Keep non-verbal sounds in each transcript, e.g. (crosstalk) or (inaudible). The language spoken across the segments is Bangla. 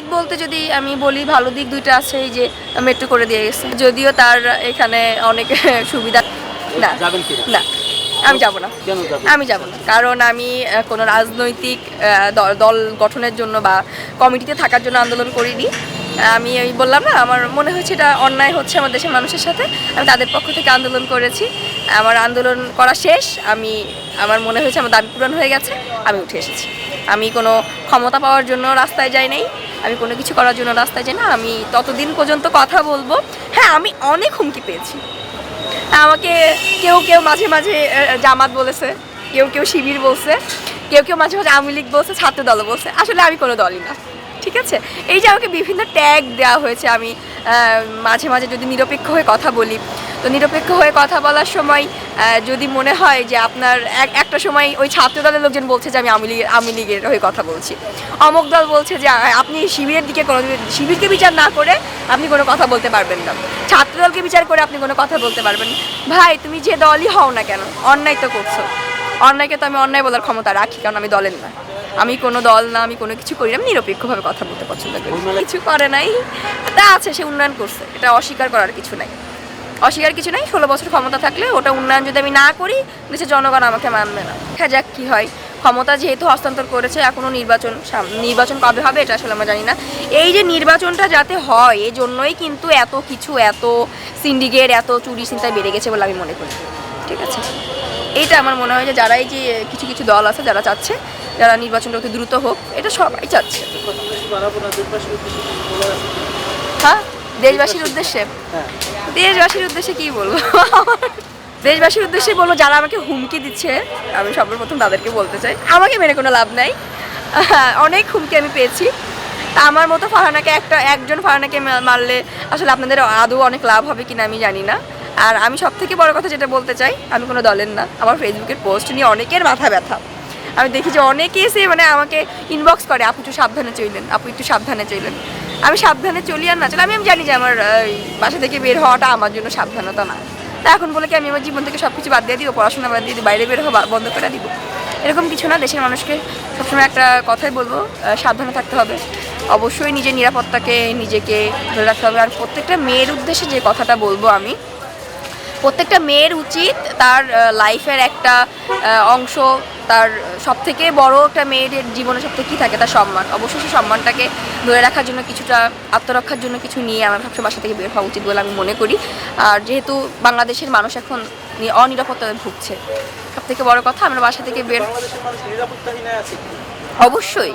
দিক বলতে যদি আমি বলি ভালো দিক দুইটা আছে এই যে মেট্রো করে দিয়ে গেছে। যদিও তার এখানে অনেক (laughs) সুবিধা না। না আমি যাব না। আমি যাব না। কারণ আমি কোনো রাজনৈতিক দল গঠনের জন্য বা কমিটিতে থাকার জন্য আন্দোলন করিনি। আমি ওই বললাম না আমার মনে হয়েছে এটা অন্যায় হচ্ছে আমার দেশের মানুষের সাথে। আমি তাদের পক্ষ থেকে আন্দোলন করেছি। আমার আন্দোলন করা শেষ। আমি আমার মনে হয়েছে আমার দাবি পূরণ হয়ে গেছে। আমি উঠে এসেছি। আমি কোনো ক্ষমতা পাওয়ার জন্য রাস্তায় যাই নাই। আমি কোনো কিছু করার জন্য রাস্তায় যাই না আমি ততদিন পর্যন্ত কথা বলব। হ্যাঁ আমি অনেক হুমকি পেয়েছি। আমাকে কেউ কেউ মাঝে মাঝে জামাত বলেছে, কেউ কেউ শিবির বলছে, কেউ কেউ মাঝে মাঝে আওয়ামী লীগ বলছে, ছাত্র দল বলছে। আসলে আমি কোনো দলই না, ঠিক আছে? এই যে আমাকে বিভিন্ন ট্যাগ দেওয়া হয়েছে, আমি মাঝে মাঝে যদি নিরপেক্ষ হয়ে কথা বলি তো নিরপেক্ষ হয়ে কথা বলার সময় যদি মনে হয় যে আপনার এক একটা সময় ওই ছাত্র দলের লোকজন বলছে যে আমি আওয়ামী লীগের আওয়ামী লীগের হয়ে কথা বলছি। অমুক দল বলছে যে আপনি শিবিরের দিকে কোনো শিবিরকে বিচার না করে আপনি কোনো কথা বলতে পারবেন না। ছাত্র দলকে বিচার করে আপনি কোনো কথা বলতে পারবেন ভাই তুমি যে দলই হও না কেন? অন্যায় তো করছ। অন্যায়কে তো আমি অন্যায় বলার ক্ষমতা রাখি কারণ আমি দলের না। আমি কোনো দল না আমি কোনো কিছু করি না আমি নিরপেক্ষভাবে কথা বলতে পছন্দ করি। কিছু করে নাই। তা আছে সে উন্নয়ন করছে। এটা অস্বীকার করার কিছু নাই। অস্বীকার কিছু নাই ষোলো বছর ক্ষমতা থাকলে ওটা উন্নয়ন যদি আমি না করি দেশের জনগণ আমাকে মানবে না। দেখা যাক কী হয়। ক্ষমতা যেহেতু হস্তান্তর করেছে এখনও নির্বাচন নির্বাচন কবে হবে এটা আসলে আমরা জানি না। এই যে নির্বাচনটা যাতে হয় এই জন্যই কিন্তু এত কিছু এত সিন্ডিকেট এত চুরি চিন্তায় বেড়ে গেছে বলে আমি মনে করি। ঠিক আছে? এইটা আমার মনে হয় যে যারাই যে কিছু কিছু দল আছে যারা চাচ্ছে যারা নির্বাচনটা অতি দ্রুত হোক এটা সবাই চাচ্ছে। হ্যাঁ? দেশবাসীর উদ্দেশ্যে? দেশবাসীর উদ্দেশ্যে কি বলব? দেশবাসীর উদ্দেশ্যে বলব, যারা আমাকে হুমকি দিচ্ছে, আমি সর্বপ্রথম তাদেরকে বলতে চাই, আমাকে মেনে কোনো লাভ নাই। অনেক হুমকি আমি পেয়েছি। তা আমার মতো ফারহানাকে একটা, একজন ফারহানাকে মারলে আসলে আপনাদের আদৌ অনেক লাভ হবে কিনা আমি জানি না। আর আমি সব থেকে বড় কথা যেটা বলতে চাই, আমি কোনো দলের না, আমার ফেসবুকের পোস্ট নিয়ে অনেকের মাথা ব্যথা। আমি দেখি যে অনেকে এসে মানে আমাকে ইনবক্স করে, আপু একটু সাবধানে চাইলেন আপু একটু সাবধানে চললেন। আমি সাবধানে চলি আর না চলি। আমি আমি জানি যে আমার বাসা থেকে বের হওয়াটা আমার জন্য সাবধানতা না। তা এখন বলে কি আমি আমার জীবন থেকে সব কিছু বাদ দিয়ে দিব, পড়াশোনা বাদ দিয়ে বাইরে বের হওয়া বন্ধ করে দিব? এরকম কিছু না, দেশের মানুষকে সবসময় একটা কথাই বলব সাবধানে থাকতে হবে। অবশ্যই নিজের নিরাপত্তাকে নিজেকে ধরে রাখতে হবে। আর প্রত্যেকটা মেয়ের উদ্দেশ্যে যে কথাটা বলব আমি, প্রত্যেকটা মেয়ের উচিত তার লাইফের একটা অংশ তার সব থেকে বড় একটা মেয়ের জীবনে সব থেকে কী থাকে তার সম্মান? অবশ্যই সেই সম্মানটাকে ধরে রাখার জন্য কিছুটা আত্মরক্ষার জন্য কিছু নিয়ে আমার সবসময় বাসা থেকে বের হওয়া উচিত বলে আমি মনে করি। আর যেহেতু বাংলাদেশের মানুষ এখন অনিরাপত্তায় ভুগছে সব থেকে বড় কথা আমরা বাসা থেকে বের? অবশ্যই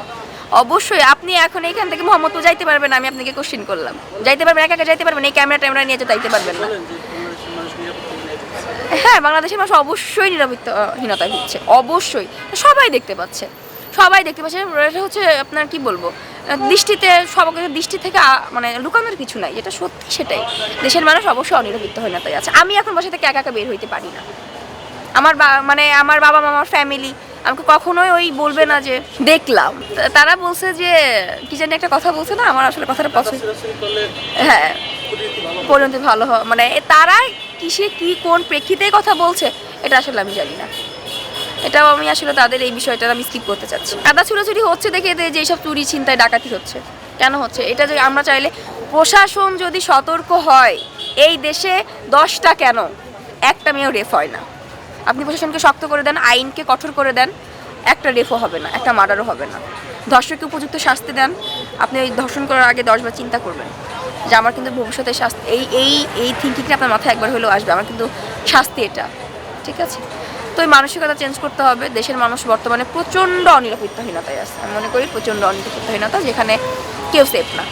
অবশ্যই। আপনি এখন এখান থেকে মোহাম্মদপুর যাইতে পারবেন, আমি আপনাকে কোশ্চেন করলাম। যাইতে পারবেন, একা একা যাইতে পারবেন, এই ক্যামেরা ট্যামেরা নিয়ে যাইতে পারবেন না বলেন যে বাংলাদেশের মানুষ নিরাপত্তাহীনায় আছে। হ্যাঁ বাংলাদেশের মানুষ অবশ্যই নিরাপত্তাহীনতায় ভুগছে, অবশ্যই। সবাই দেখতে পাচ্ছে, সবাই দেখতে পাচ্ছে। এটা হচ্ছে আপনার কি বলব, দৃষ্টিতে সবাইকে দৃষ্টি থেকে মানে লুকানোর কিছু নাই, যেটা সত্যি সেটাই। দেশের মানুষ অবশ্যই অনিরাপত্তাহীনতায় আছে। আমি এখন বসে থেকে একা একা বের হইতে পারি না। আমার মানে আমার বাবা মা আমার ফ্যামিলি আমাকে কখনোই ওই বলবে না যে দেখলাম। তারা বলছে যে কি জানি একটা কথা বলছে না আমার আসলে কথাটা পছন্দ হ্যাঁ পরিণতি ভালো হবে। পরিণতি ভালো হয় মানে তারা কিসে কি কোন প্রেক্ষিতে কথা বলছে এটা আসলে আমি জানি না। এটাও আমি আসলে তাদের এই বিষয়টা আমি স্কিপ করতে চাচ্ছি। কাদা ছুড়াছুড়ি হচ্ছে দেখে এদের যে এইসব চুরি ছিনতাই ডাকাতি হচ্ছে। কেন হচ্ছে? এটা যদি আমরা চাইলে প্রশাসন যদি সতর্ক হয় এই দেশে দশটা কেন? একটা মেয়েও রেফ হয় না। আপনি প্রশাসনকে শক্ত করে দেন, আইনকে কঠোর করে দেন, একটা রেফও হবে না, একটা মার্ডারও হবে না। ধর্ষককে উপযুক্ত শাস্তি দেন, আপনি ওই ধর্ষণ করার আগে দশবার চিন্তা করবেন যে আমার কিন্তু ভবিষ্যতে শাস্তি, এই এই এই থিঙ্কিংটা আপনার মাথায় একবার হলেও আসবে, আমার কিন্তু শাস্তি এটা, ঠিক আছে? তো এই মানসিকতা চেঞ্জ করতে হবে, দেশের মানুষ বর্তমানে প্রচণ্ড অনিরাপত্তাহীনতায় আছে। আমি মনে করি প্রচণ্ড অনিরাপত্তাহীনতা, যেখানে কেউ সেফ না।